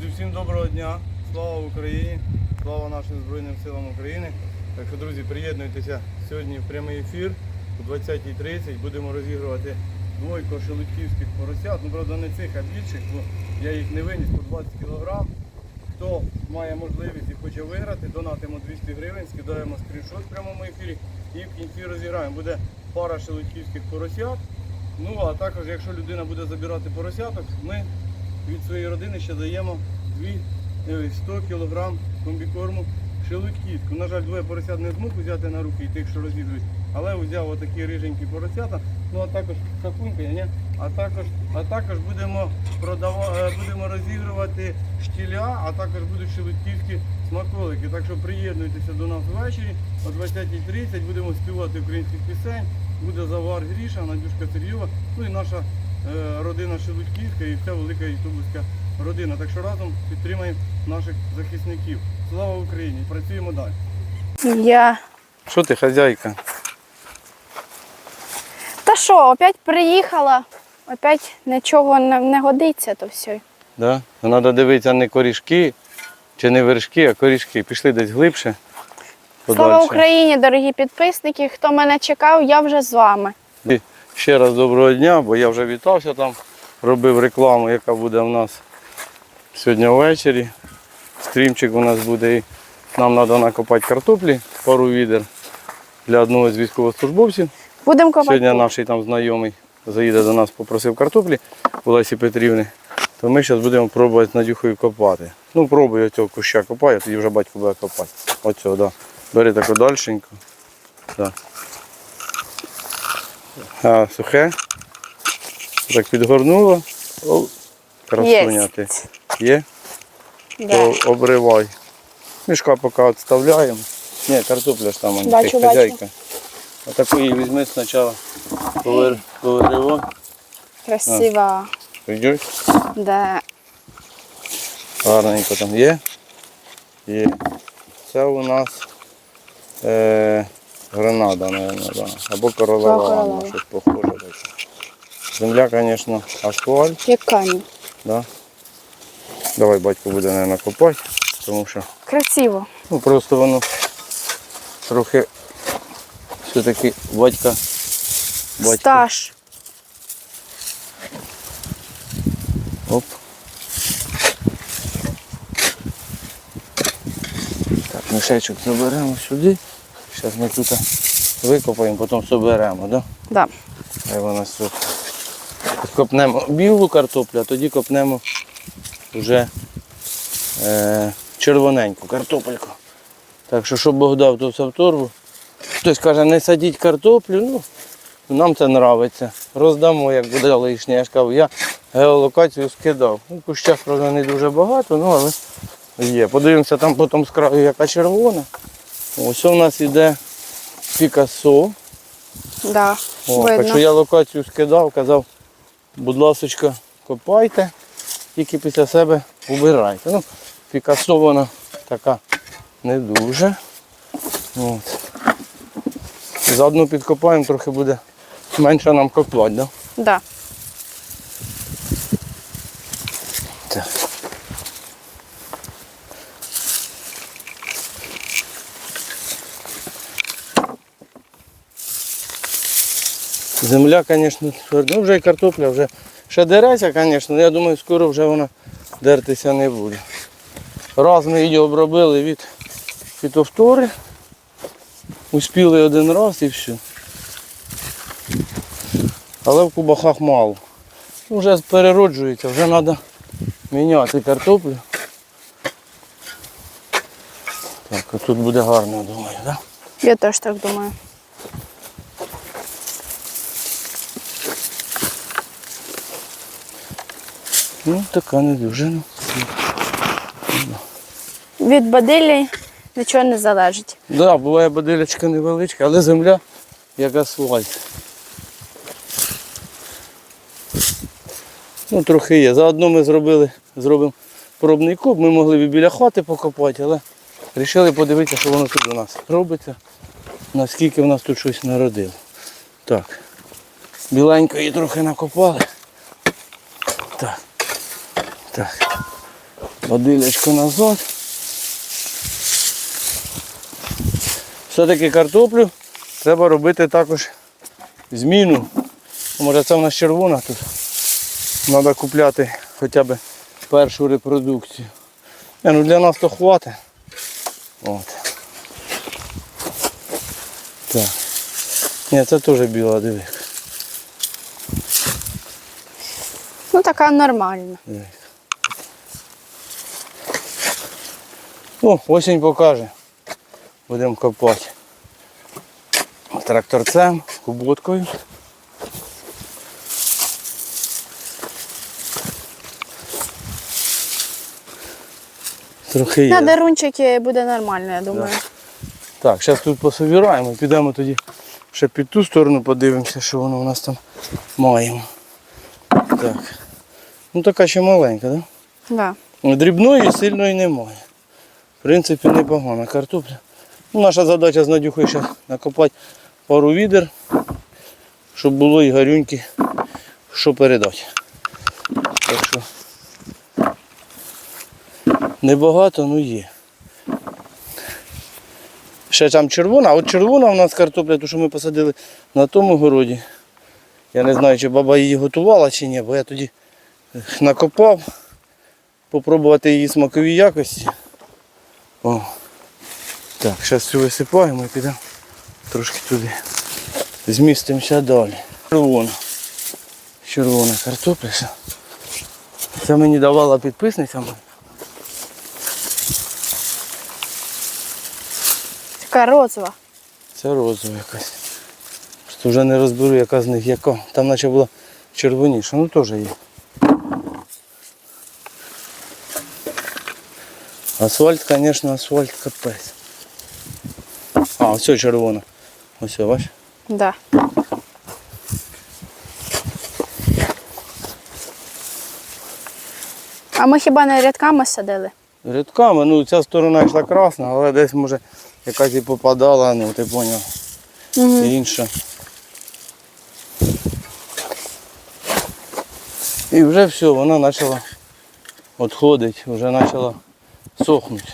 Друзі, всім доброго дня. Слава Україні! Слава нашим Збройним силам України. Так що, друзі, приєднуйтеся сьогодні в прямий ефір о 20.30. Будемо розігрувати двойко шелудьківських поросят. Ну, правда, не цих, а більших, бо я їх не виніс по 20 кг. Хто має можливість і хоче виграти, донатимо 200 гривень, скидаємо скріншот в прямому ефірі і в кінці розіграємо. Буде пара шелудьківських поросят. Ну а також, якщо людина буде забирати поросяток, ми від своєї родини ще даємо 2, е, 100 кг комбікорму шелудьківську. На жаль, двоє поросят не змог взяти на руки і тих, що розігрують, але взяв отакі риженькі поросята. Ну а також сапунька, ні? А також, а також будемо продава, е, будемо розігрувати штіля, а також будуть шелудьківські смаколики. Так що приєднуйтеся до нас ввечері о 20.30, будемо співати українських пісень. Буде Завар Гріша, Надюшка Сергієва, ну і наша родина Шелудьківська і вся велика ютубовська родина. Так що разом підтримаємо наших захисників. Слава Україні! Працюємо далі. Я. Що ти, хазяйка? Та що, опять приїхала, опять нічого не, не годиться, то все. Да? Треба дивитися не корішки чи не вершки, а корішки. Пішли десь глибше. Слава Україні, дорогі підписники. Хто мене чекав, я вже з вами. Ще раз доброго дня, бо я вже вітався там, робив рекламу, яка буде у нас сьогодні ввечері. Стрімчик у нас буде. І нам треба накопати картоплі, пару відер для одного з військовослужбовців. Будемо копати. Сьогодні наш там знайомий заїде до нас, попросив картоплі у Лесі Петрівни. То ми зараз будемо пробувати з Надюхою копати. Ну, пробую цього куща копаю, тоді вже батько буде копати. Оцього, так. Да. Бери таку дальшенько. Так. А, сухе. Так підгорнуло. О, красуня ти. Є? Да. То обривай. Мішка поки відставляємо. Ні, картопля ж там, а не Бачу, хазяйка. Отаку її візьми спочатку. Повер, поверивай. Красиво. Йдеш. Да. Гарненько там є. Є. Це у нас е, гранада, мабуть, да. або королева, королева. Анна, щось похоже таке. Земля, звісно, асфальт. Як камінь. Да? Давай батько буде, мабуть, копати, тому що Красиво. ну, просто воно трохи все-таки батька. батько. Стаж. Оп. Так, мішечок заберемо сюди. Зараз ми тут викопаємо, потім соберемо, да? Да. Хай вона сухо. Копнемо білу картоплю, а тоді копнемо вже е, червоненьку картопельку. Так що, щоб Бог дав, то все в торбу. Хтось каже, не садіть картоплю, ну нам це подобається. Роздамо, як буде лишнє. Я ж кажу, я геолокацію скидав. Ну, кущах, правда, не дуже багато, ну але є. Подивимося там потім з краю, яка червона. Ось у нас іде Пікассо. Да. О, так що я локацію скидав, казав, будь ласочка, копайте, тільки після себе убирайте. Ну, Пікассо вона така не дуже. От. Заодно підкопаємо, трохи буде менше нам копати, да? Да. Так. Земля, звісно, тверда. Ну, вже і картопля вже ще дереться, звісно, я думаю, скоро вже вона дертися не буде. Раз ми її обробили від фітофтори. Успіли один раз і все. Але в кубахах мало. Ну, Вже перероджується, вже треба міняти картоплю. Так, тут буде гарно, думаю, так? Да? Я теж так думаю. Ну, така не дуже. Від бадилі нічого не залежить. Да, буває бодилячка невеличка, але земля як асфальт. Ну, трохи є. Заодно ми зробили, зробимо пробний куб. Ми могли б біля хати покопати, але вирішили подивитися, що воно тут у нас робиться, наскільки в нас тут щось народило. Так. Біленько її трохи накопали. Так. Так. Водилечко назад. Все-таки картоплю треба робити також зміну. Може це в нас червона тут. Треба купляти хоча б першу репродукцію. Не, ну для нас то хватить. От. Так. Ні, це теж біла, диви. Ну така нормальна. диви. О, осінь покаже. Будемо копати. Тракторцем, куботкою. Трохи є. На дарунчики буде нормально, я думаю. Так, зараз тут пособираємо, підемо тоді ще під ту сторону подивимося, що воно у нас там маємо. Так. Ну така ще маленька, так? Да. Да? Дрібної сильної немає. В принципі, непогана картопля. Ну, наша задача з Надюхою ще накопати пару відер, щоб було і гарюньки, що передати. Так що небагато, ну є. Ще там червона, а от червона у нас картопля, ту, що ми посадили на тому городі. Я не знаю, чи баба її готувала чи ні, бо я тоді накопав, попробувати її смакові якості. О. Так, зараз цю висипаємо і підемо трошки туди. Змістимося далі. Червона. Червона картопля. Це мені давала підписниця. Така розова. Це розова якась. Просто вже не розберу, яка з них яка. Там наче була червоніша, ну теж є. Асфальт, звісно, асфальт капець. А, ось червона. Ось, бач. Да. А ми хіба не рядками садили? Рядками, ну ця сторона йшла красна, але десь може якась і попадала, ну ти поняв. Угу. інша. І вже все, вона почала відходити, вже почала сохнути.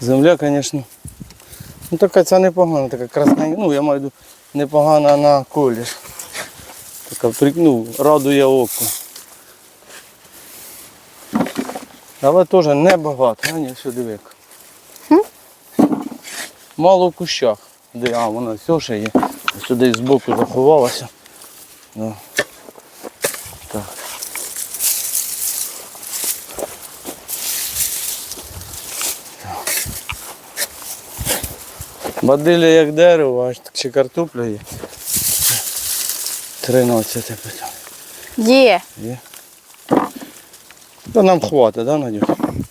Земля, звісно, ну така ця непогана, така красна, ну я маю непогана на колір. Така ну, радує око. Але теж небагато. А ні, все диви. Мало в кущах. Де, а, вона все ще є. Сюди збоку заховалася. Да. Так. Бадиля як дерево, аж ще картопля є. 13 питання. Є. Є. Та нам хватить, да, Надюх?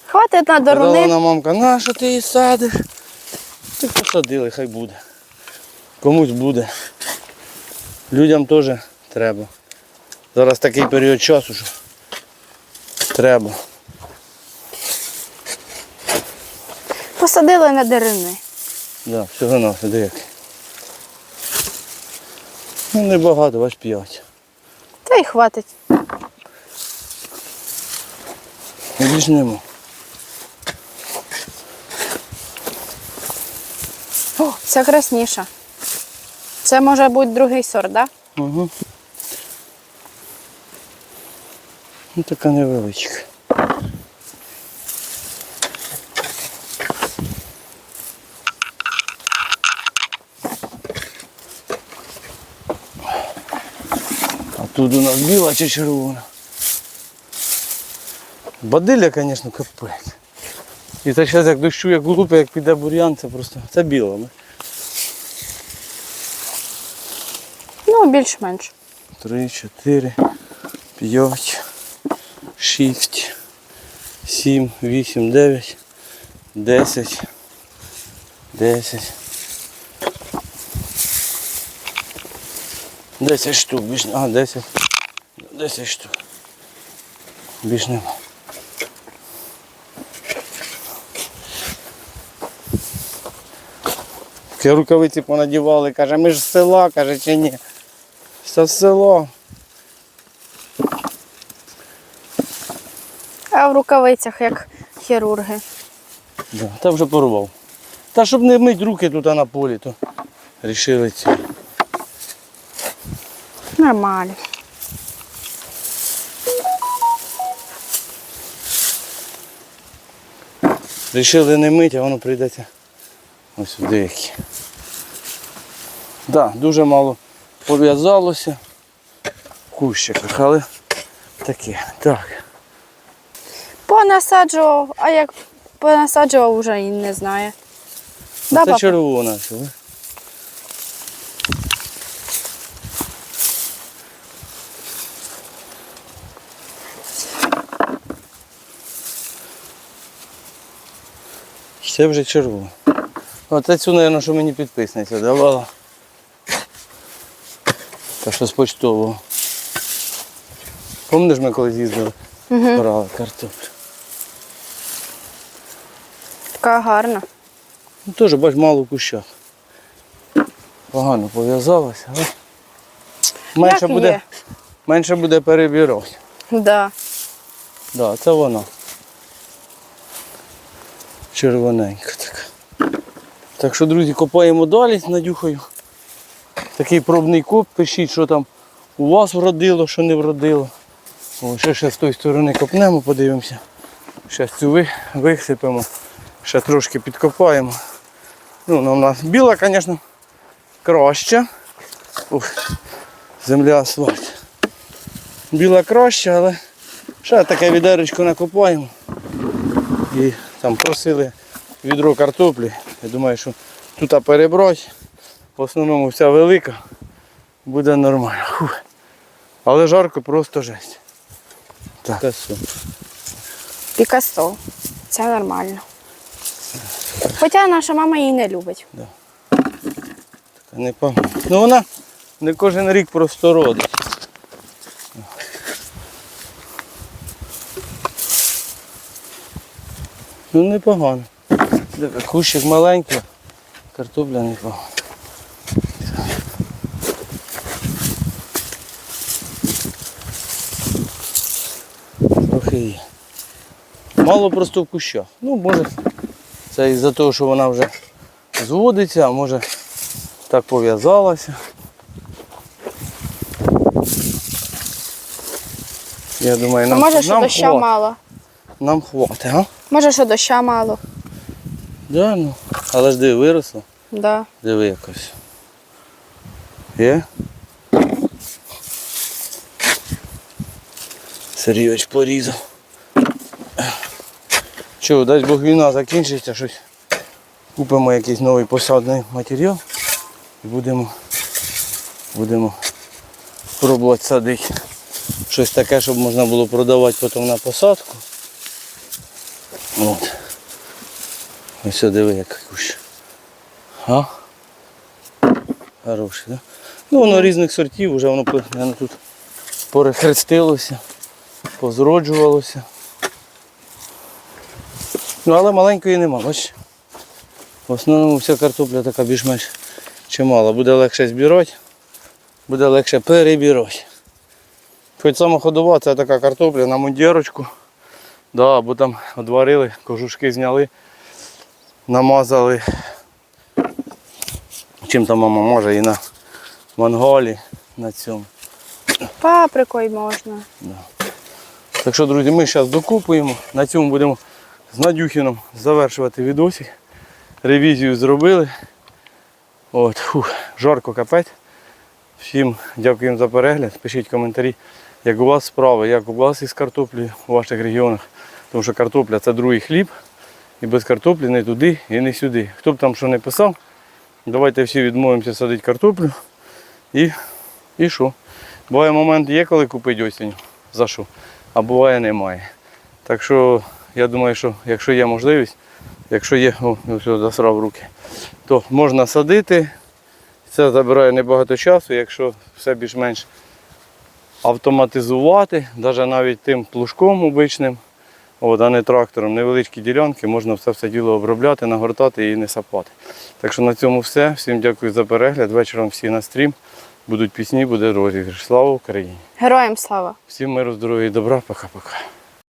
Хватить на Казала даруни. вона мамка, на що ти її садиш? Ти посадили, хай буде. Комусь буде. Людям теж треба. Зараз такий період часу, що треба. Посадили на даруни. Да, всього на який. Ну небагато, аж п'ять. Та й хватить. Більш нема. О, це красніша. Це може бути другий сорт, так? Да? Угу. Ну така невеличка. А тут у нас біла чи червона. Бадилля, звісно, капець. І це зараз як дощу, як лупи, як піде бур'ян, це просто. Це біла. ну. Більш-менш. Три, чотири, п'ять, шість, сім, вісім, дев'ять, десять, десять. Десять штук, більш а, десять. Десять штук. Більш нема. Рукавиці понадівали, каже, ми ж з села, каже, чи ні. Все з села. А в рукавицях, як хірурги. Да, та вже порвав. Та щоб не мить руки тут а на полі, то рішили ці. Нормально. Рішили не мить, а воно прийдеться ось сюди. Так, да, дуже мало пов'язалося в кущиках, але таке. Так. Понасаджував, а як понасаджував, вже і не знає. Да, Це папа? червона. все. Це вже червона. Оце цю, мабуть, що мені підписниця давала. Та що з почтового. Пам'ятаєш, ми колись їздили, Угу. брали картоплю. Така гарна. Ну, теж, бач, мало в кущах. Погано пов'язалося, але менше Як буде, є? менше буде перебірати. Да. Да, це вона. Червоненька така. Так що, друзі, копаємо далі з Надюхою. Такий пробний коп, пишіть, що там у вас вродило, що не вродило. О, ще, ще з тої сторони копнемо, подивимося. Ще цю ви- висипемо, ще трошки підкопаємо. Ну, ну, у нас біла, звісно, краще. Ух, земля асфальт. Біла краще, але ще таке відеречко накопаємо. І там просили відро картоплі. Я думаю, що тут перебрось. В основному вся велика. Буде нормально. Фух. Але жарко просто жесть. Так. Та все. Пікасто. Це нормально. Хоча наша мама її не любить. Непогано. Ну вона не кожен рік просто родить. Ну непогано. Диви, Кущик маленький, картопля непогана. Є. Мало просто в кущах. Ну, може, це із-за того, що вона вже зводиться, а може так пов'язалася. Я думаю, А нам, може, що нам, доща хват- мало. нам хватить, а? Може, що доща мало. Да, ну. Але ж диви, виросло. Да. Диви якось. Є? Сергійович порізав. Що, дасть Бог війна закінчиться, щось. Купимо якийсь новий посадний матеріал і будемо, будемо пробувати садити. Щось таке, щоб можна було продавати потім на посадку. От. Ось диви, як кущ. А? Хороший, да? Ну воно різних сортів, вже воно тут перехрестилося, позроджувалося. Ну але маленької нема, бачиш? В основному вся картопля така більш-менш чимала. Буде легше збирати, буде легше перебирати. Хоч сама ходова, це така картопля на мундірочку. Да, або там одварили, кожушки зняли, намазали Чим там мама може і на мангалі на цьому. Паприкою можна. Так що, друзі, ми зараз докупуємо. На цьому будемо з Надюхіном завершувати відосик. Ревізію зробили. От, фух, жарко капець. Всім дякуємо за перегляд. Пишіть коментарі, як у вас справи, як у вас із картоплею у ваших регіонах. Тому що картопля це другий хліб. І без картоплі не туди і не сюди. Хто б там що не писав, давайте всі відмовимося садити картоплю. І, і що? Буває момент є, коли купити осінь. За що? А буває немає. Так що я думаю, що якщо є можливість, якщо є, о, ну все, засрав руки, то можна садити. Це забирає небагато часу, якщо все більш-менш автоматизувати, навіть навіть тим плужком обичним, От, а не трактором, невеличкі ділянки, можна все все діло обробляти, нагортати і не сапати. Так що на цьому все. Всім дякую за перегляд. Вечором всі на стрім. Будуть пісні, буде розіграш. Слава Україні! Героям слава! Всім миру, здоров'я і добра. Пока-пока.